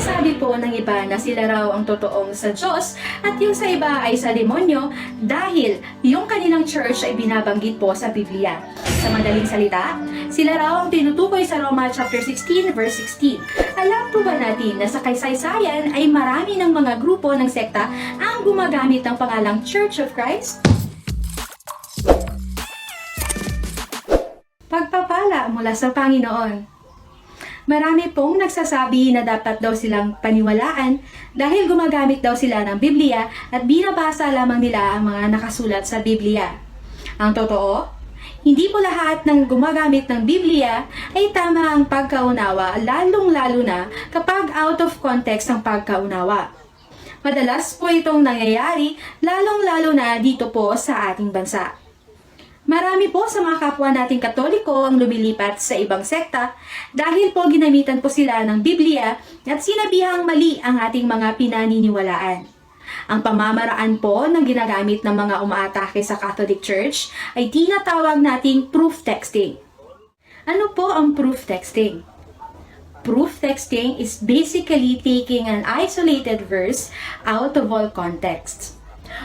Sinasabi po ng iba na sila raw ang totoong sa Diyos at yung sa iba ay sa demonyo dahil yung kanilang church ay binabanggit po sa Biblia. Sa madaling salita, sila raw ang tinutukoy sa Roma chapter 16 verse 16. Alam po ba natin na sa kaysaysayan ay marami ng mga grupo ng sekta ang gumagamit ng pangalang Church of Christ? Pagpapala mula sa Panginoon. Marami pong nagsasabi na dapat daw silang paniwalaan dahil gumagamit daw sila ng Biblia at binabasa lamang nila ang mga nakasulat sa Biblia. Ang totoo, hindi po lahat ng gumagamit ng Biblia ay tama ang pagkaunawa, lalong-lalo na kapag out of context ang pagkaunawa. Madalas po itong nangyayari, lalong-lalo na dito po sa ating bansa. Marami po sa mga kapwa nating katoliko ang lumilipat sa ibang sekta dahil po ginamitan po sila ng Biblia at sinabihang mali ang ating mga pinaniniwalaan. Ang pamamaraan po ng ginagamit ng mga umaatake sa Catholic Church ay tinatawag nating proof texting. Ano po ang proof texting? Proof texting is basically taking an isolated verse out of all context.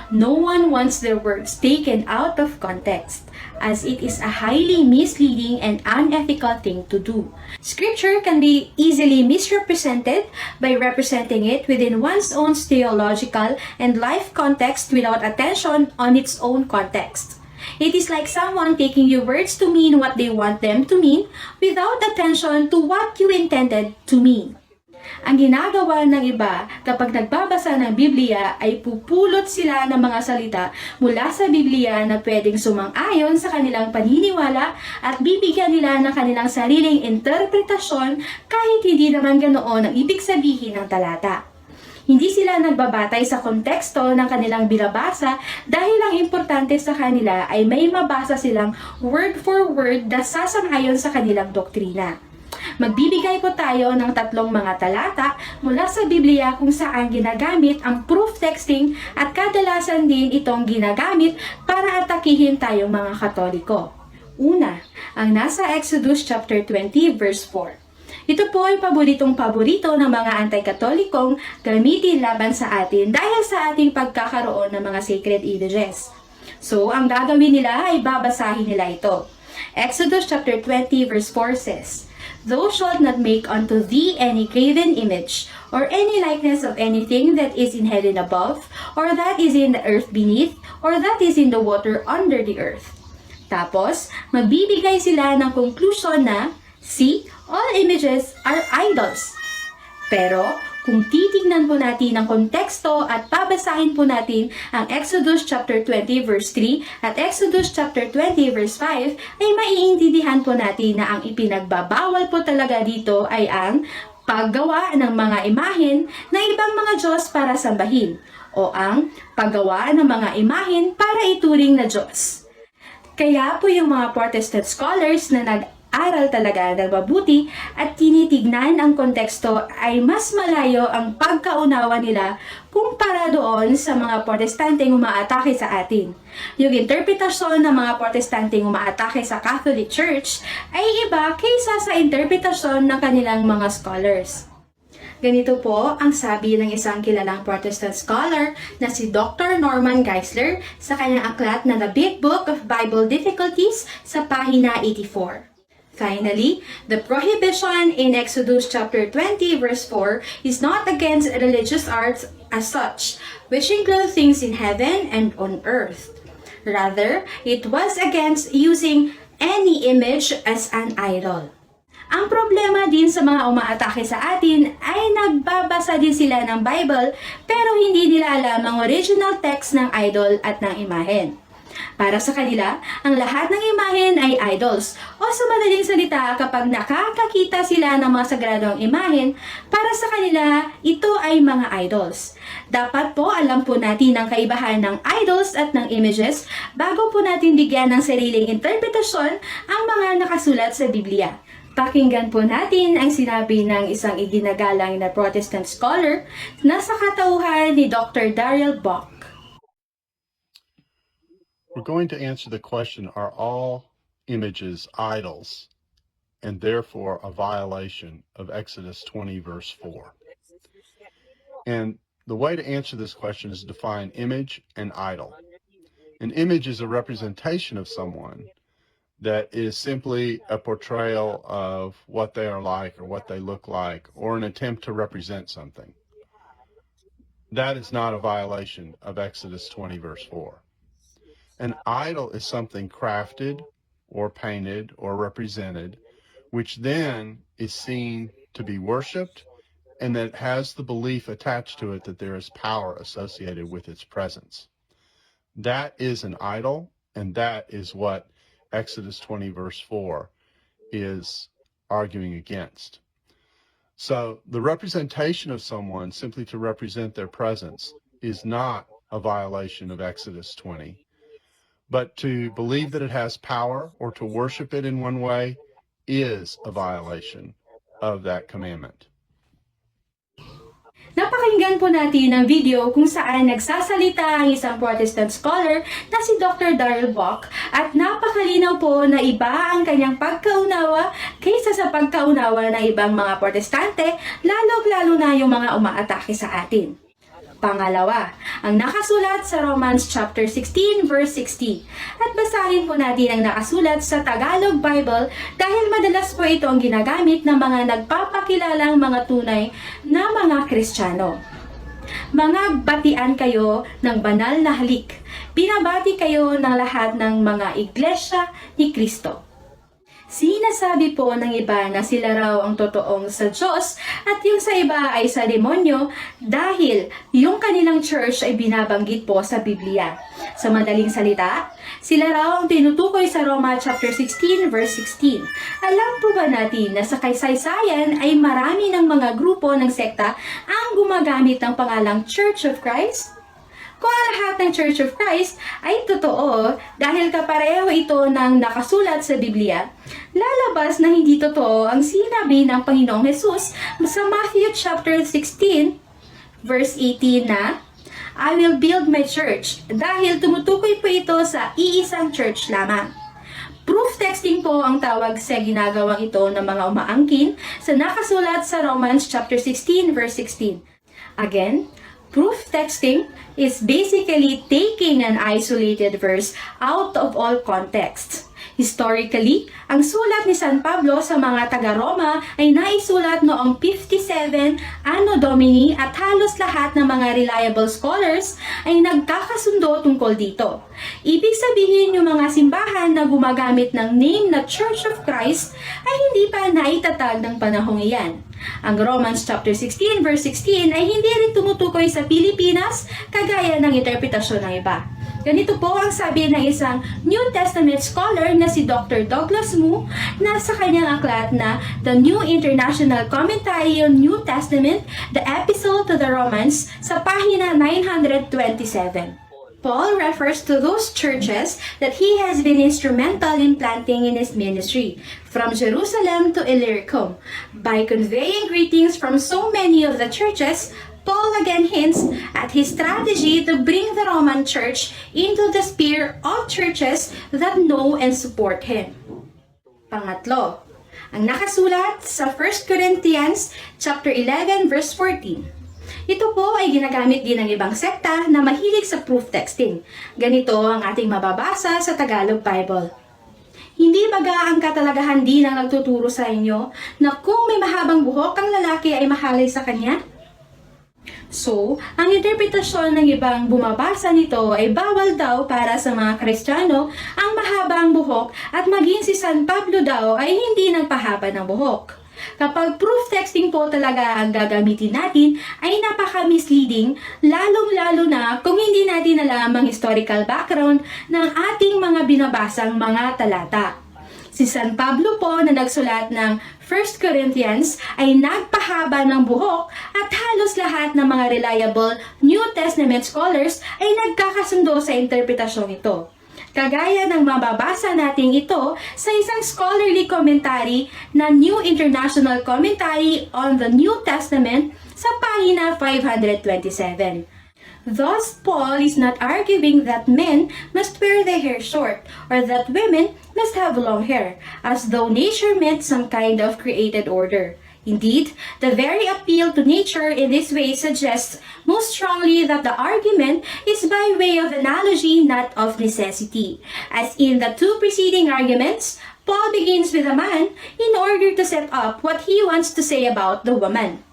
No one wants their words taken out of context, as it is a highly misleading and unethical thing to do. Scripture can be easily misrepresented by representing it within one's own theological and life context without attention on its own context. It is like someone taking your words to mean what they want them to mean without attention to what you intended to mean. Ang ginagawa ng iba kapag nagbabasa ng Biblia ay pupulot sila ng mga salita mula sa Biblia na pwedeng sumang-ayon sa kanilang paniniwala at bibigyan nila ng kanilang sariling interpretasyon kahit hindi naman ganoon ang ibig sabihin ng talata. Hindi sila nagbabatay sa konteksto ng kanilang binabasa dahil ang importante sa kanila ay may mabasa silang word for word na sasang-ayon sa kanilang doktrina. Magbibigay po tayo ng tatlong mga talata mula sa Biblia kung saan ginagamit ang proof texting at kadalasan din itong ginagamit para atakihin tayong mga katoliko. Una, ang nasa Exodus chapter 20 verse 4. Ito po ay paboritong paborito ng mga anti-katolikong gamitin laban sa atin dahil sa ating pagkakaroon ng mga sacred images. So, ang gagawin nila ay babasahin nila ito. Exodus chapter 20 verse 4 says, Thou shalt not make unto thee any graven image, or any likeness of anything that is in heaven above, or that is in the earth beneath, or that is in the water under the earth. Tapos, magbibigay sila ng conclusion na, See, all images are idols. Pero, kung titignan po natin ang konteksto at babasahin po natin ang Exodus chapter 20 verse 3 at Exodus chapter 20 verse 5, ay maiintindihan po natin na ang ipinagbabawal po talaga dito ay ang paggawa ng mga imahen na ibang mga Diyos para sambahin o ang paggawa ng mga imahen para ituring na Diyos. Kaya po yung mga Protestant scholars na nag-aral talaga ng mabuti at tinitignan ang konteksto ay mas malayo ang pagkaunawa nila kumpara doon sa mga protestanteng umaatake sa atin. Yung interpretasyon ng mga protestanteng umaatake sa Catholic Church ay iba kaysa sa interpretasyon ng kanilang mga scholars. Ganito po ang sabi ng isang kilalang Protestant scholar na si Dr. Norman Geisler sa kanyang aklat na The Big Book of Bible Difficulties sa pahina 84. Finally, the prohibition in Exodus chapter 20 verse 4 is not against religious arts as such, which include things in heaven and on earth. Rather, it was against using any image as an idol. Ang problema din sa mga umaatake sa atin ay nagbabasa din sila ng Bible pero hindi nila alam ang original text ng idol at ng imahen. Para sa kanila, ang lahat ng imahen ay idols o sa madaling salita kapag nakakakita sila ng mga sagradong imahen, para sa kanila ito ay mga idols. Dapat po alam po natin ang kaibahan ng idols at ng images bago po natin bigyan ng sariling interpretasyon ang mga nakasulat sa Biblia. Pakinggan po natin ang sinabi ng isang iginagalang na Protestant scholar na sa katauhan ni Dr. Daryl Bock. We're going to answer the question Are all images idols and therefore a violation of Exodus 20, verse 4? And the way to answer this question is to define image and idol. An image is a representation of someone that is simply a portrayal of what they are like or what they look like or an attempt to represent something. That is not a violation of Exodus 20, verse 4. An idol is something crafted or painted or represented, which then is seen to be worshiped and that has the belief attached to it that there is power associated with its presence. That is an idol, and that is what Exodus 20, verse 4 is arguing against. So the representation of someone simply to represent their presence is not a violation of Exodus 20. But to believe that it has power or to worship it in one way is a violation of that commandment. Napakinggan po natin ang video kung saan nagsasalita ang isang Protestant scholar na si Dr. Darrell Bock at napakalinaw po na iba ang kanyang pagkaunawa kaysa sa pagkaunawa ng ibang mga Protestante, lalo-lalo na yung mga umaatake sa atin. Pangalawa, ang nakasulat sa Romans chapter 16 verse 60. At basahin po natin ang nakasulat sa Tagalog Bible dahil madalas po ito ang ginagamit ng mga nagpapakilalang mga tunay na mga Kristiyano. Mga batian kayo ng banal na halik. Binabati kayo ng lahat ng mga iglesia ni Kristo. Sinasabi po ng iba na sila raw ang totoong sa Diyos at yung sa iba ay sa demonyo dahil yung kanilang church ay binabanggit po sa Biblia. Sa madaling salita, sila raw ang tinutukoy sa Roma chapter 16 verse 16. Alam po ba natin na sa kaysaysayan ay marami ng mga grupo ng sekta ang gumagamit ng pangalang Church of Christ? Kung ang lahat ng Church of Christ ay totoo dahil kapareho ito ng nakasulat sa Biblia, lalabas na hindi totoo ang sinabi ng Panginoong Hesus sa Matthew chapter 16 verse 18 na I will build my church dahil tumutukoy po ito sa iisang church lamang. Proof texting po ang tawag sa ginagawang ito ng mga umaangkin sa nakasulat sa Romans chapter 16 verse 16. Again, proof texting is basically taking an isolated verse out of all context. Historically, ang sulat ni San Pablo sa mga taga-Roma ay naisulat noong 57 Anno Domini at halos lahat ng mga reliable scholars ay nagkakasundo tungkol dito. Ibig sabihin yung mga simbahan na gumagamit ng name na Church of Christ ay hindi pa naitatag ng panahong iyan. Ang Romans chapter 16 verse 16 ay hindi rin tumutukoy sa Pilipinas kagaya ng interpretasyon ng iba. Ganito po ang sabi ng isang New Testament scholar na si Dr. Douglas Moo na sa kanyang aklat na The New International Commentary on New Testament, The Epistle to the Romans sa pahina 927. Paul refers to those churches that he has been instrumental in planting in his ministry, from Jerusalem to Illyricum. By conveying greetings from so many of the churches, Paul again hints at his strategy to bring the Roman church into the sphere of churches that know and support him. Pangatlo, ang nakasulat sa 1 Corinthians chapter 11 verse 14. Ito po ay ginagamit din ng ibang sekta na mahilig sa proof texting. Ganito ang ating mababasa sa Tagalog Bible. Hindi baga ang katalagahan din ang nagtuturo sa inyo na kung may mahabang buhok ang lalaki ay mahalay sa kanya? So, ang interpretasyon ng ibang bumabasa nito ay bawal daw para sa mga Kristiyano ang mahaba ang buhok at maging si San Pablo daw ay hindi nagpahaba ng buhok. Kapag proof texting po talaga ang gagamitin natin ay napaka-misleading lalong-lalo na kung hindi natin alam ang historical background ng ating mga binabasang mga talata. Si San Pablo po na nagsulat ng 1 Corinthians ay nagpahaba ng buhok at halos lahat ng mga reliable New Testament scholars ay nagkakasundo sa interpretasyong ito. Kagaya ng mababasa natin ito sa isang scholarly commentary na New International Commentary on the New Testament sa pahina 527. Thus, Paul is not arguing that men must wear their hair short or that women must have long hair, as though nature meant some kind of created order. Indeed, the very appeal to nature in this way suggests most strongly that the argument is by way of analogy, not of necessity. As in the two preceding arguments, Paul begins with a man in order to set up what he wants to say about the woman.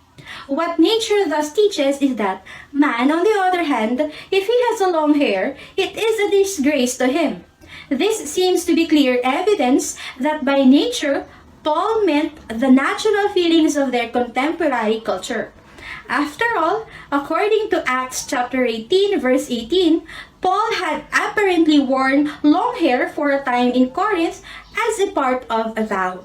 What nature thus teaches is that man, on the other hand, if he has a long hair, it is a disgrace to him. This seems to be clear evidence that by nature, Paul meant the natural feelings of their contemporary culture. After all, according to Acts chapter 18 verse 18, Paul had apparently worn long hair for a time in Corinth as a part of a vow.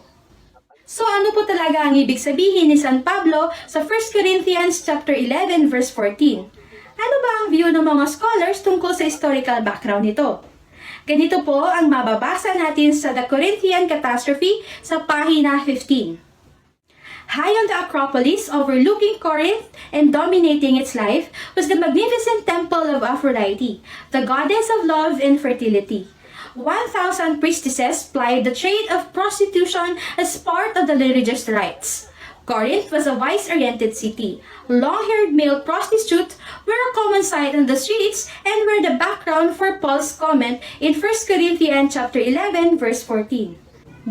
So ano po talaga ang ibig sabihin ni San Pablo sa 1 Corinthians chapter 11 verse 14? Ano ba ang view ng mga scholars tungkol sa historical background nito? Ganito po ang mababasa natin sa The Corinthian Catastrophe sa pahina 15. High on the Acropolis, overlooking Corinth and dominating its life, was the magnificent temple of Aphrodite, the goddess of love and fertility. 1,000 priestesses plied the trade of prostitution as part of the religious rites. Corinth was a vice-oriented city. Long-haired male prostitutes were a common sight on the streets and were the background for Paul's comment in 1 Corinthians chapter 11 verse 14.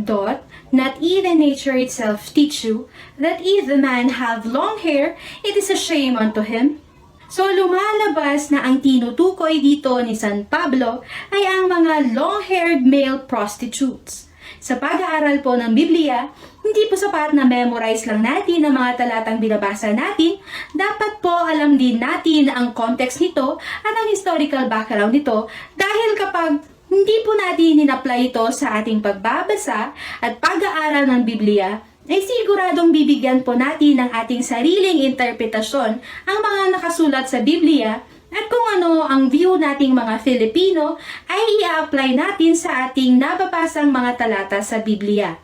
Dot, not even nature itself teach you that if the man have long hair, it is a shame unto him. So lumalabas na ang tinutukoy dito ni San Pablo ay ang mga long-haired male prostitutes. Sa pag-aaral po ng Biblia, hindi po sapat na memorize lang natin ang mga talatang binabasa natin, dapat po alam din natin ang context nito at ang historical background nito dahil kapag hindi po natin in-apply ito sa ating pagbabasa at pag-aaral ng Biblia, ay siguradong bibigyan po natin ng ating sariling interpretasyon ang mga nakasulat sa Biblia at kung ano ang view nating mga Filipino ay i-apply natin sa ating nababasang mga talata sa Biblia.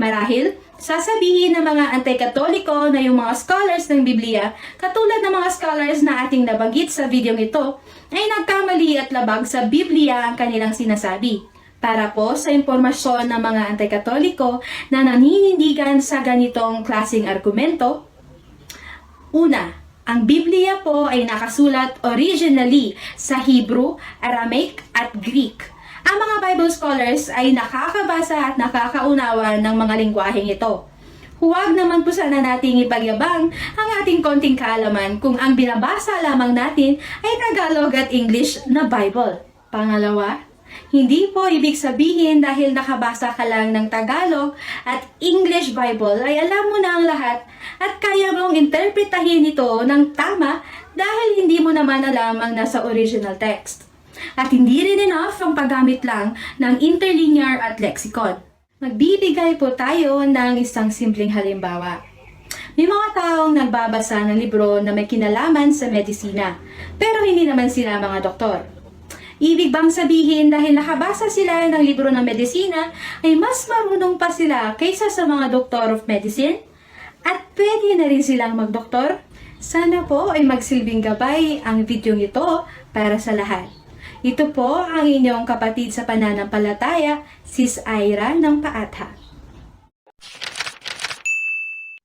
Marahil, sasabihin ng mga anti-katoliko na yung mga scholars ng Biblia, katulad ng mga scholars na ating nabanggit sa video ito, ay nagkamali at labag sa Biblia ang kanilang sinasabi. Para po sa impormasyon ng mga anti-katoliko na naninindigan sa ganitong klasing argumento, Una, ang Biblia po ay nakasulat originally sa Hebrew, Aramaic at Greek. Ang mga Bible scholars ay nakakabasa at nakakaunawa ng mga lingwaheng ito. Huwag naman po sana nating ipagyabang ang ating konting kaalaman kung ang binabasa lamang natin ay Tagalog at English na Bible. Pangalawa, hindi po ibig sabihin dahil nakabasa ka lang ng Tagalog at English Bible ay alam mo na ang lahat at kaya mong interpretahin ito ng tama dahil hindi mo naman alam ang nasa original text. At hindi rin enough ang paggamit lang ng interlinear at lexicon. Magbibigay po tayo ng isang simpleng halimbawa. May mga taong nagbabasa ng libro na may kinalaman sa medisina, pero hindi naman sila mga doktor. Ibig bang sabihin dahil nakabasa sila ng libro ng medisina ay mas marunong pa sila kaysa sa mga doctor of medicine? At pwede na rin silang magdoktor? Sana po ay magsilbing gabay ang video ito para sa lahat. Ito po ang inyong kapatid sa pananampalataya, Sis Ira ng Paatha.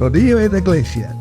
Rodillo et Iglesia.